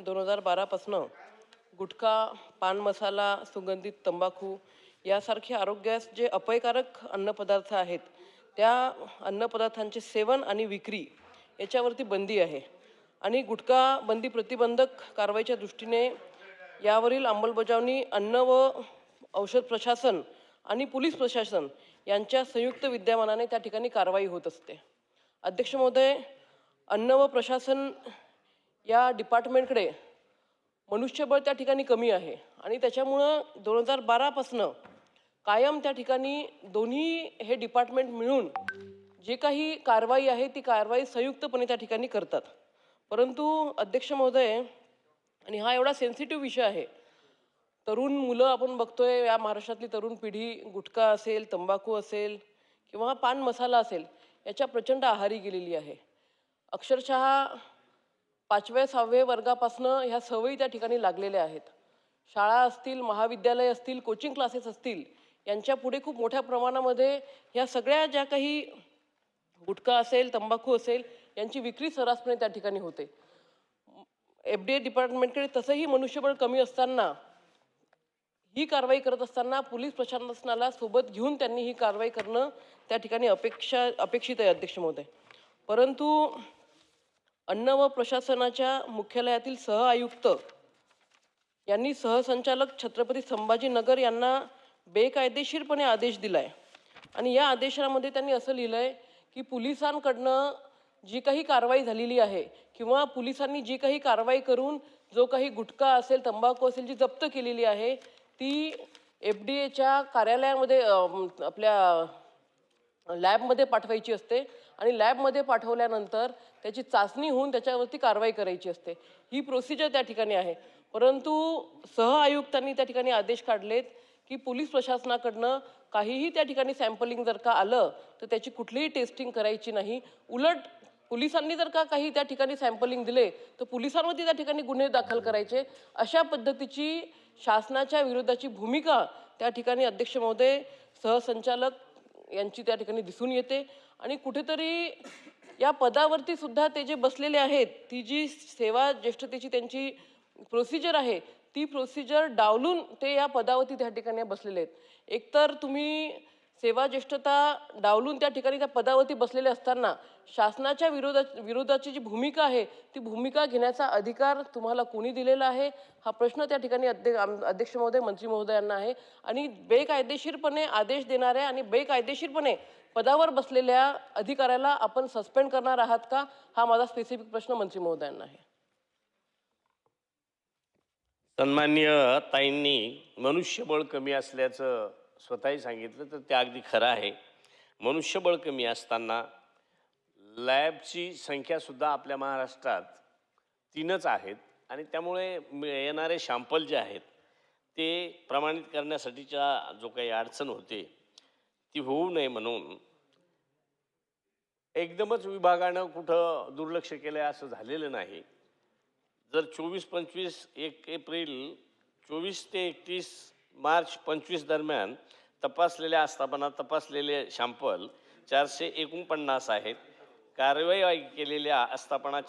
दोन हजार बारापासनं गुटखा पान मसाला सुगंधित तंबाखू यासारखे आरोग्यास जे अपायकारक अन्नपदार्थ आहेत त्या अन्नपदार्थांचे सेवन आणि विक्री याच्यावरती बंदी आहे. आणि गुटखा बंदी प्रतिबंधक कारवाईच्या दृष्टीने यावरील अंमलबजावणी अन्न व औषध प्रशासन आणि पोलीस प्रशासन यांच्या संयुक्त विद्यमानाने त्या ठिकाणी कारवाई होत असते. अध्यक्ष महोदय अन्न व प्रशासन या डिपार्टमेंटकडे मनुष्यबळ त्या ठिकाणी कमी आहे. आणि त्याच्यामुळं दोन हजार बारापासनं कायम त्या ठिकाणी दोन्ही हे डिपार्टमेंट मिळून जे काही कारवाई आहे ती कारवाई संयुक्तपणे त्या ठिकाणी करतात. परंतु अध्यक्ष महोदय आणि हा एवढा सेन्सिटिव्ह विषय आहे. तरुण मुलं आपण बघतोय या महाराष्ट्रातली तरुण पिढी गुटखा असेल तंबाखू असेल किंवा पान मसाला असेल याच्या प्रचंड आहारी गेलेली आहे. अक्षरशः पाचव्या सहाव्या वर्गापासनं ह्या सवयी त्या ठिकाणी लागलेल्या आहेत. शाळा असतील महाविद्यालय असतील कोचिंग क्लासेस असतील यांच्या पुढे खूप मोठ्या प्रमाणामध्ये ह्या सगळ्या ज्या काही गुटखा असेल तंबाखू असेल यांची विक्री सर्रासपणे त्या ठिकाणी होते. एफ डी ए डिपार्टमेंटकडे तसंही मनुष्यबळ कमी असताना ही कारवाई करत असताना पोलीस प्रशासनाला सोबत घेऊन त्यांनी ही कारवाई करणं त्या ठिकाणी अपेक्षा अपेक्षित आहे अध्यक्ष महोदय. परंतु अन्न व प्रशासनाच्या मुख्यालयातील सह आयुक्त यांनी सहसंचालक छत्रपती संभाजीनगर यांना बेकायदेशीरपणे आदेश दिलाय. आणि या आदेशामध्ये त्यांनी असं लिहिलं आहे की पोलिसांकडनं जी काही कारवाई झालेली आहे किंवा पोलिसांनी जी काही कारवाई करून जो काही गुटखा असेल तंबाखू असेल जी जप्त केलेली आहे ती एफ डी एच्या कार्यालयामध्ये आपल्या लॅबमध्ये पाठवायची असते आणि लॅबमध्ये पाठवल्यानंतर त्याची चाचणी होऊन त्याच्यावरती कारवाई करायची असते. ही प्रोसिजर त्या ठिकाणी आहे. परंतु सह आयुक्तांनी त्या ठिकाणी आदेश काढलेत की पोलीस प्रशासनाकडनं काहीही त्या ठिकाणी सॅम्पलिंग जर का आलं तर त्याची कुठलीही टेस्टिंग करायची नाही. उलट पोलिसांनी जर का काही त्या ठिकाणी सॅम्पलिंग दिले तर पोलिसांवरती त्या ठिकाणी गुन्हे दाखल करायचे. अशा पद्धतीची शासनाच्या विरोधाची भूमिका त्या ठिकाणी अध्यक्ष महोदय सहसंचालक यांची त्या ठिकाणी दिसून येते. आणि कुठेतरी या पदावरती सुद्धा ते जे बसलेले आहेत ती जी सेवा ज्येष्ठतेची त्यांची प्रोसिजर आहे ती प्रोसिजर डावलून ते या पदावरती त्या ठिकाणी बसलेले आहेत. एकतर तुम्ही सेवा ज्येष्ठता डावलून त्या ठिकाणी त्या पदावरती बसलेले असताना शासनाच्या विरोधा विरोधाची जी भूमिका आहे ती भूमिका घेण्याचा अधिकार तुम्हाला कोणी दिलेला आहे? हा प्रश्न त्या ठिकाणी अध्यक्ष अध्यक्ष महोदय मंत्री महोदयांना आहे. आणि बेकायदेशीरपणे आदेश देणाऱ्या आणि बेकायदेशीरपणे पदावर बसलेल्या अधिकाऱ्याला आपण सस्पेंड करणार आहात का? हा माझा स्पेसिफिक प्रश्न मंत्री महोदयांना आहे. सन्मान्य ताईंनी मनुष्यबळ कमी असल्याचं स्वतःही सांगितलं तर ते अगदी खरं आहे. मनुष्यबळ कमी असताना लॅबची संख्यासुद्धा आपल्या महाराष्ट्रात तीनच आहेत आणि त्यामुळे येणारे शॅम्पल जे आहेत ते प्रमाणित करण्यासाठीच्या जो काही अडचण होते ती होऊ नये म्हणून एकदमच विभागानं कुठं दुर्लक्ष केलं आहे असं झालेलं नाही. जर चोवीस पंचवीस एक एप्रिल चोवीस ते एकतीस मार्च पंचवीस दरम्यान तपासलेल्या आस्थापना तपासलेले शॅम्पल चारशे एकोणपन्नास आहेत. कारवाई केलेल्या आस्थापना